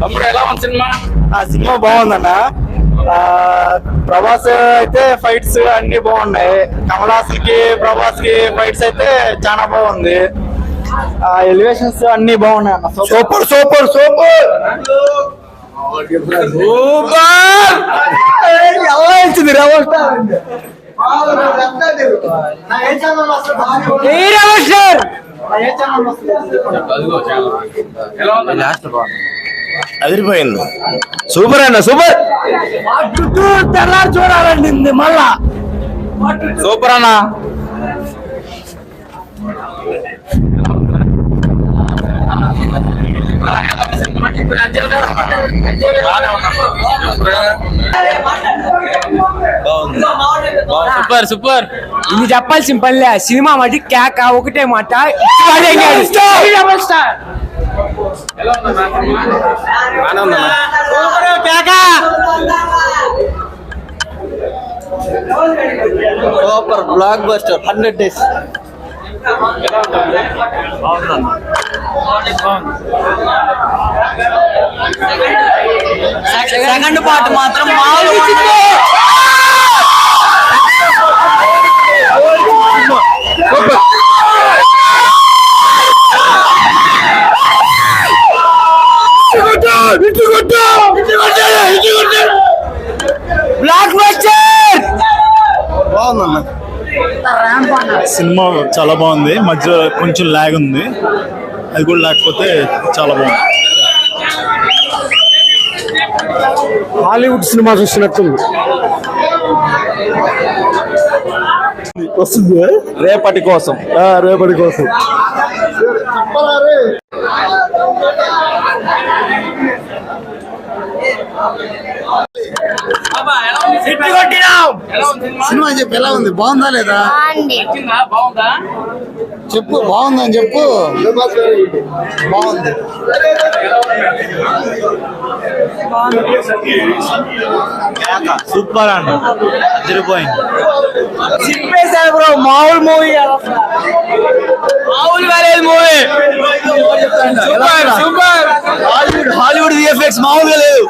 తమ్ముడు ఎలా ఉంది సినిమా? ఆ సినిమా బాగుందన్న. ఆ, ప్రభాస్ అయితే ఫైట్స్ అన్ని బాగున్నాయి. కమల్ హాసన్కి ప్రభాస్కి ఫైట్స్ అయితే చాలా బాగుంది. ఆ ఎలివేషన్స్ అన్ని బాగున్నాయి అన్న. Super super super! సూపర్! ఎలా ఇచ్చింది రెవల్ స్టార్ ఎలా ఉంది? అదిరిపోయింది. సూపర్ అన్న సూపర్. తెల్లారి చూడాలండి మళ్ళా. సూపర్ అన్న. Super super. ఇది చెప్పాల్సిన పనిలే. సినిమా మటి కేక ఒకటే మాట. Double star super blockbuster hundred days ఎలా ఉంటుంది సెకండ్ పార్ట్ మాత్రం మామూలు సినిమా చాలా బాగుంది. మధ్య కొంచెం లాగ్ ఉంది. అది కూడా లేకపోతే చాలా బాగుంది. హాలీవుడ్ సినిమా చూసినట్టుంది. వస్తుంది రేపటి కోసం. రేపటి కోసం. సినిమా? సినిమా? చెప్పు ఎలా ఉంది? బాగుందా లేదా? చెప్పు బాగుందని చెప్పు. బాగుంది. సూపర్ అండి. అదిరిపోయింది బ్రో మామూలు మూవీ మామూలు వేరేది movie super super Hollywood Hollywood VFX మామూలుగా లేదు